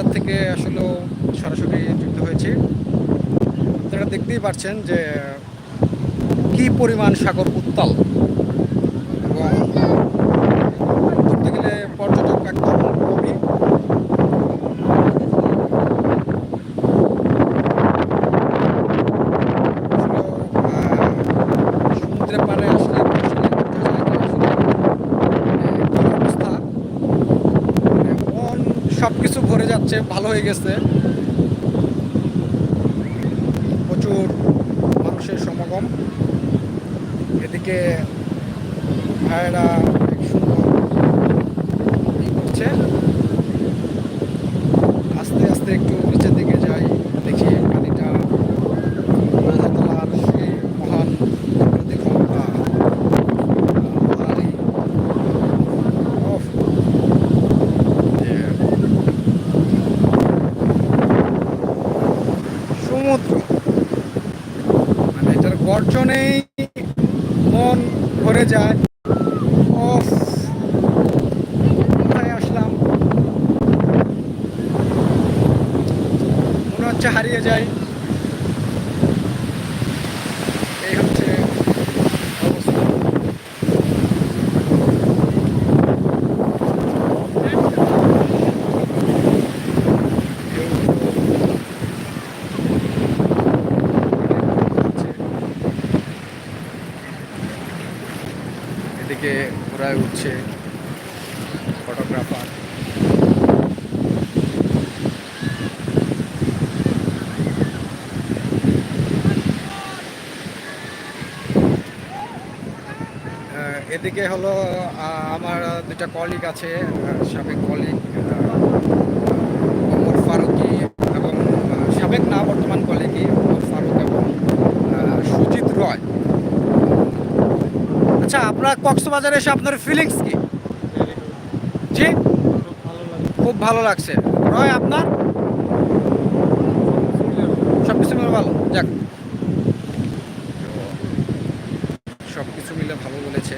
কক্সবাজার থেকে আসলে সরাসরি যুক্ত হয়েছি। আপনারা দেখতেই পাচ্ছেন যে কি পরিমাণ সাগর উত্তাল এবং ধরতে গেলে পর্যটক একদম কমই আসলে, আহ, সমুদ্রের পাড়ে আসলে আসলে বোঝা যায় যে আসলে, আহ, কি অবস্থা মন সব কিছু ভরে যাচ্ছে ভালো হয়ে গেছে। প্রচুর মানুষের সমাগম। এদিকে ভাইয়েরা সমুদ্র। মানে এটার গর্জনেই মন ভরে যায়। অফ। কোথায় আসলাম? মনে হচ্ছে হারিয়ে যাই। এদিকে ঘোড়ায় উঠছে ফটোগ্রাফার এদিকে হলো আমার দুটা কলিগ আছে সাবেক কলিগ ওমর ফারুকি এবং সাবেক না বর্তমান কলিগই ওমর ফারুক এবং সুজিত রয়। আচ্ছা আপনার কক্সবাজারে এসে আপনার ফিলিংস কি? জি? খুব ভালো লাগছে। রয়, আপনার? সব কিছু মিলে ভালো, যাক। সব কিছু মিলে ভালো বলেছে।